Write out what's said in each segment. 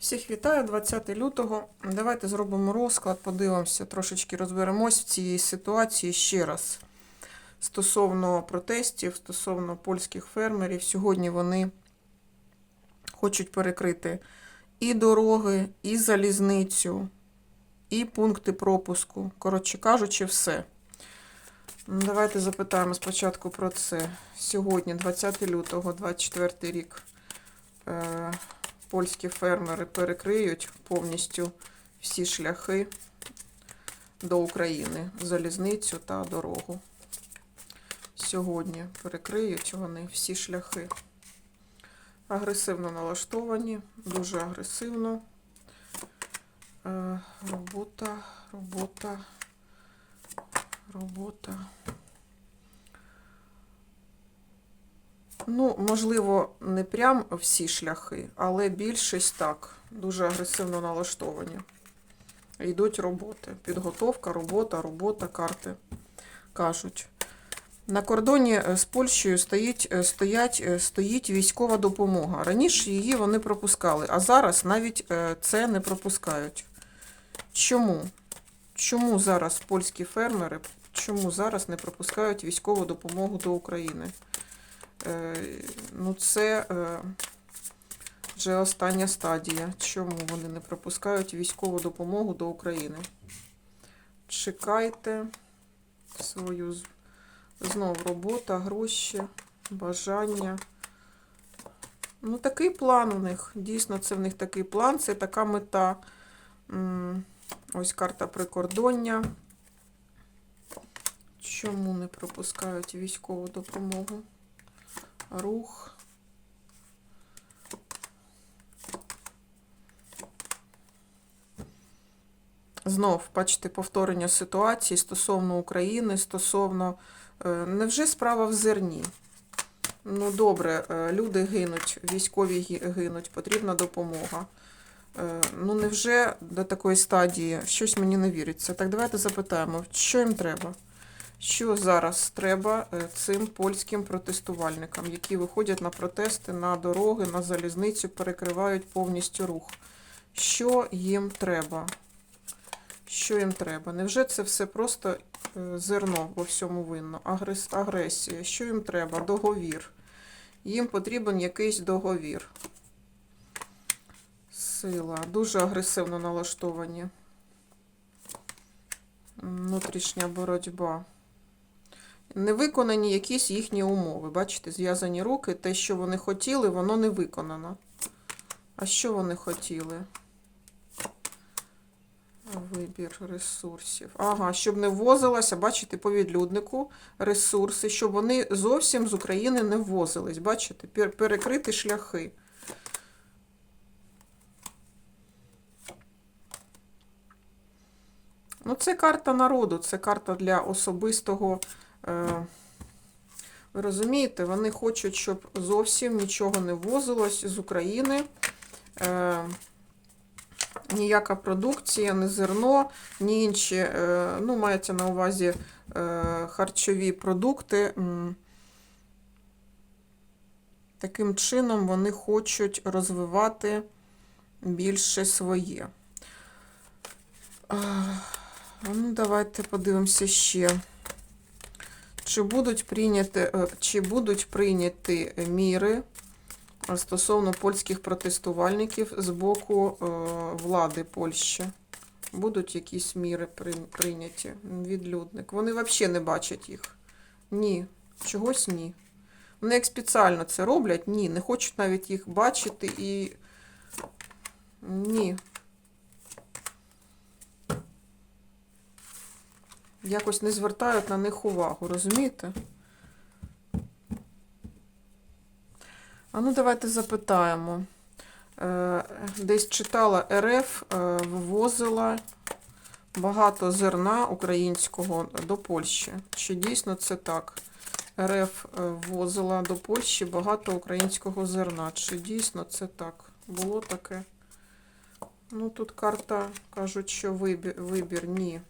Всіх вітаю, 20 лютого. Давайте зробимо розклад, подивимося, трошечки розберемось в цій ситуації ще раз. Стосовно протестів, стосовно польських фермерів, сьогодні вони хочуть перекрити і дороги, і залізницю, і пункти пропуску. Коротше кажучи, все. Давайте запитаємо спочатку про це. Сьогодні, 20 лютого, 24 рік. Польські фермери перекриють повністю всі шляхи до України, залізницю та дорогу. Сьогодні перекриють вони всі шляхи. Агресивно налаштовані, дуже агресивно. Е, Робота, робота, робота. Ну, можливо, не прям всі шляхи, але більшість так. Дуже агресивно налаштовані. Йдуть роботи. Підготовка, робота, робота, карти кажуть. На кордоні е, з Польщею стоїть, е, стоять, е, стоїть військова допомога. Раніше її вони пропускали, а зараз навіть це не пропускають. Чому? Чому зараз польські фермери, чому зараз не пропускають військову допомогу до України? Е, Ну, це е, вже остання стадія. Чому вони не пропускають військову допомогу до України? Чекайте свою з- знов робота, гроші, бажання. Ну, такий план у них. Дійсно, це в них такий план, це така мета. Ось карта прикордоння. Чому не пропускають військову допомогу? Рух. Знов, бачите, повторення ситуації стосовно України, стосовно. е, Невже справа в зерні? Ну, добре, е, люди гинуть, військові гинуть, потрібна допомога. Е, Ну, невже до такої стадії щось мені не віриться? Так, давайте запитаємо, що їм треба? Що зараз треба е, цим польським протестувальникам, які виходять на протести на дороги, на залізницю, перекривають повністю рух? Що їм треба? Що їм треба? Невже це все просто е, зерно во всьому винно? Агрес- Агресія. Що їм треба? Договір. Їм потрібен якийсь договір. Сила. Дуже агресивно налаштовані. Внутрішня боротьба. Не виконані якісь їхні умови. Бачите, зв'язані руки. Те, що вони хотіли, воно не виконано. А що вони хотіли? Вибір ресурсів. Ага, щоб не ввозилося, бачите, по відлюднику ресурси, щоб вони зовсім з України не ввозились. Бачите, перекрити шляхи. Ну, це карта народу, це карта для особистого. Е, ви розумієте, вони хочуть, щоб зовсім нічого не ввозилось з України. Е, ніяка продукція, ні зерно, ні інші, е, ну, мається на увазі харчові продукти. Таким чином вони хочуть розвивати більше своє. Ну, давайте подивимося ще. Чи будуть прийняти, е, чи будуть прийняті міри стосовно польських протестувальників з боку е, влади Польщі? Будуть якісь міри при- прийняті? Відлюдник. Вони взагалі не бачать їх. Ні. Чогось ні. Вони як спеціально це роблять? Ні. Не хочуть навіть їх бачити і. Ні. Якось не звертають на них увагу, розумієте? А ну давайте запитаємо. Е, Десь читала РФ е, ввозила багато зерна українського до Польщі. Чи дійсно це так? РФ е, ввозила до Польщі багато українського зерна. Чи дійсно це так? Було таке? Ну, тут карта кажуть, що вибір, вибір ні.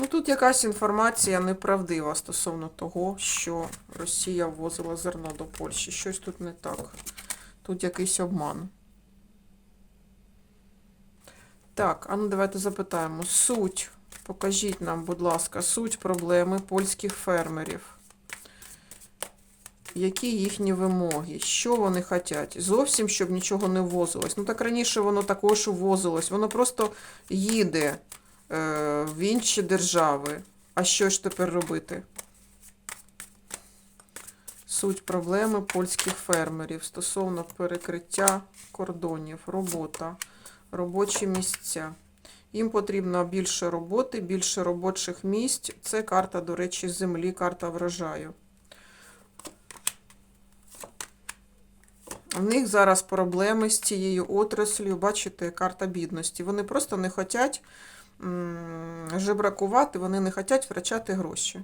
Ну тут якась інформація неправдива стосовно того, що Росія ввозила зерно до Польщі. Щось тут не так. Тут якийсь обман. Так, а ну давайте запитаємо. Суть. Покажіть нам, будь ласка, суть проблеми польських фермерів. Які їхні вимоги? Що вони хочуть? Зовсім, щоб нічого не ввозилось. Ну так раніше воно також ввозилось. Воно просто їде в інші держави. А що ж тепер робити? Суть проблеми польських фермерів стосовно перекриття кордонів, робота, робочі місця. Їм потрібно більше роботи, більше робочих місць. Це карта, до речі, землі, карта врожаю. У них зараз проблеми з цією отраслю. Бачите, карта бідності. Вони просто не хочуть жебракувати, вони не хочуть втрачати гроші.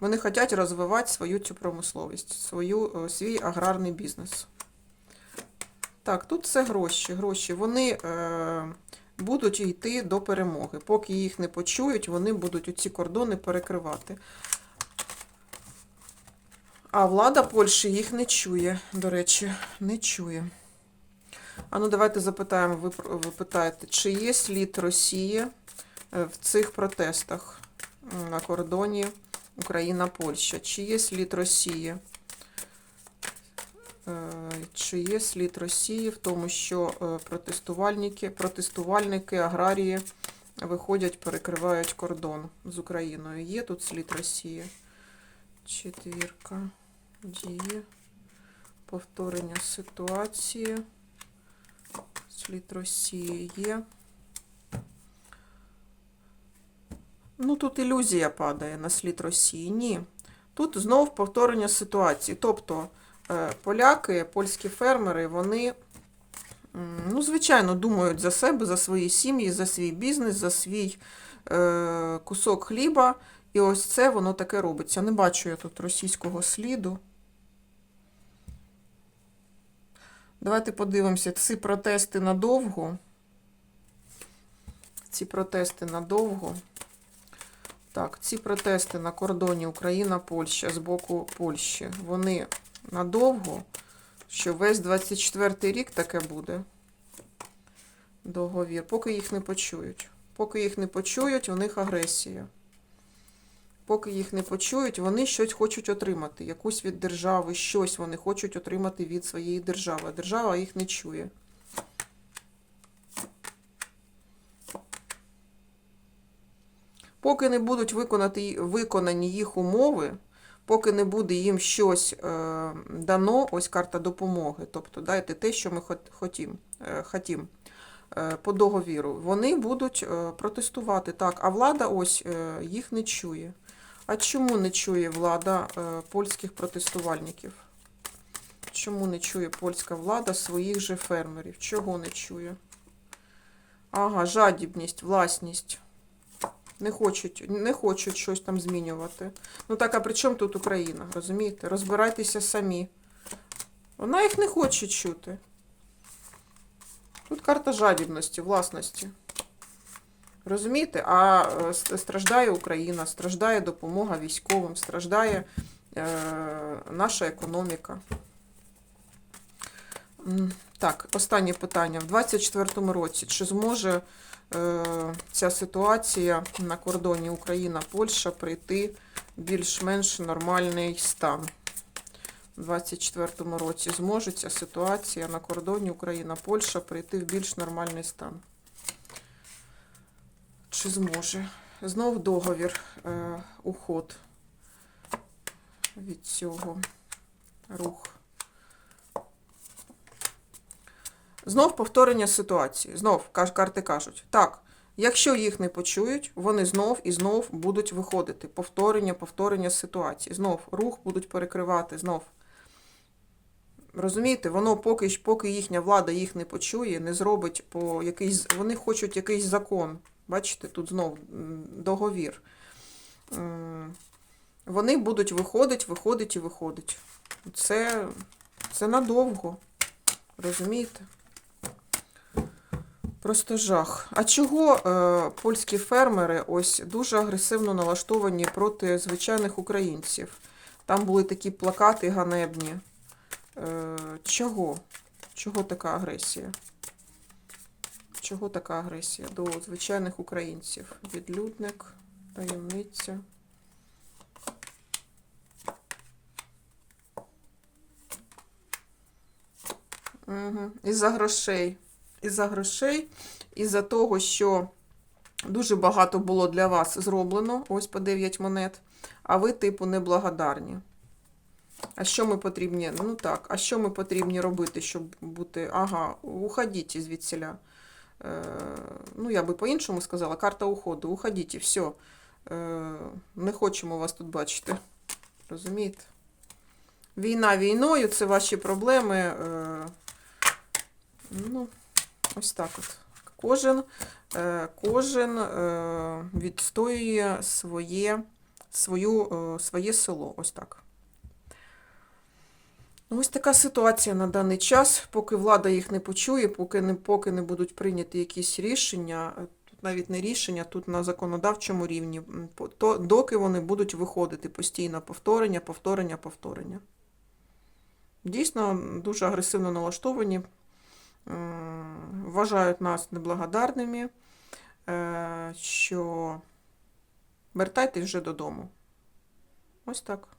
Вони хочуть розвивати свою цю промисловість, свою, е, свій аграрний бізнес. Так, тут це гроші. гроші. Вони е, будуть йти до перемоги. Поки їх не почують, вони будуть оці кордони перекривати. А влада Польщі їх не чує, до речі, не чує. А ну давайте запитаємо, ви, ви питаєте, чи є слід Росії е, в цих протестах на кордоні Україна-Польща? Чи є слід Росії? Е, Чи є слід Росії в тому, що е, протестувальники, протестувальники, аграрії виходять, перекривають кордон з Україною? Є тут слід Росії? Четвірка. Діє. Повторення ситуації. Слід Росії є. Ну, тут ілюзія падає на слід Росії. Ні. Тут знов повторення ситуації. Тобто е, поляки, польські фермери, вони, ну, звичайно, думають за себе, за свої сім'ї, за свій бізнес, за свій е, кусок хліба. І ось це воно таке робиться. Не бачу я тут російського сліду. Давайте подивимося, ці протести надовго. Ці протести надовго. Так, ці протести на кордоні Україна-Польща з боку Польщі, вони надовго, що весь 24-й рік таке буде. Договір. Поки їх не почують. Поки їх не почують, у них агресія. Поки їх не почують, вони щось хочуть отримати. Якусь від держави, щось вони хочуть отримати від своєї держави. Держава їх не чує. Поки не будуть виконати, виконані їх умови, поки не буде їм щось е, дано, ось карта допомоги, тобто дайте те, що ми хот- хотім, е, хотім е, по договіру, вони будуть е, протестувати. Так, а влада ось е, їх не чує. А чому не чує влада е, польських протестувальників? Чому не чує польська влада своїх же фермерів? Чого не чує? Ага, жадібність, власність. Не хочуть, не хочуть щось там змінювати. Ну так, а при чому тут Україна? Розумієте? Розбирайтеся самі. Вона їх не хоче чути. Тут карта жадібності, власності. Розумієте? А е, страждає Україна, страждає допомога військовим, страждає е, наша економіка. Так, останнє питання. В 24-му році чи зможе е, ця ситуація на кордоні Україна-Польща прийти більш-менш нормальний стан? У 24-му році зможе ця ситуація на кордоні Україна-Польща прийти в більш нормальний стан? Чи зможе? Знов договір, е, уход від цього рух. Знов повторення ситуації. Знов карти кажуть, так, якщо їх не почують, вони знов і знов будуть виходити. Повторення, повторення ситуації. Знов рух будуть перекривати, знов. Розумієте, воно поки, поки їхня влада їх не почує, не зробить по якийсь. Вони хочуть якийсь закон. Бачите, тут знов договір. Вони будуть виходити, виходить і виходить. Це, це надовго. Розумієте? Просто жах. А чого е, польські фермери ось дуже агресивно налаштовані проти звичайних українців? Там були такі плакати ганебні. Е, чого? Чого така агресія? Чого така агресія до звичайних українців? Відлюдник, таємниця. Угу. Із-за грошей. Із-за грошей, із-за того, що дуже багато було для вас зроблено, ось по 9 монет, а ви, типу, неблагодарні. А що ми потрібні? Ну так, а що ми потрібні робити, щоб бути. Ага, уходіть звідсіля. Е, ну, я би по-іншому сказала, карта уходу. Уходіть, все. Не хочемо вас тут бачити. Розумієте? Війна війною, це ваші проблеми. Е, ну, ось так от. Кожен, е, кожен відстоює своє, свою, своє село. Ось так. Ну, Ось така ситуація на даний час, поки влада їх не почує, поки не, поки не будуть прийняті якісь рішення, е, тут навіть не рішення, тут на законодавчому рівні, то, доки вони будуть виходити постійно повторення, повторення, повторення. Дійсно, дуже агресивно налаштовані, вважають нас неблагодарними, е, що вертайтесь вже додому. Ось так.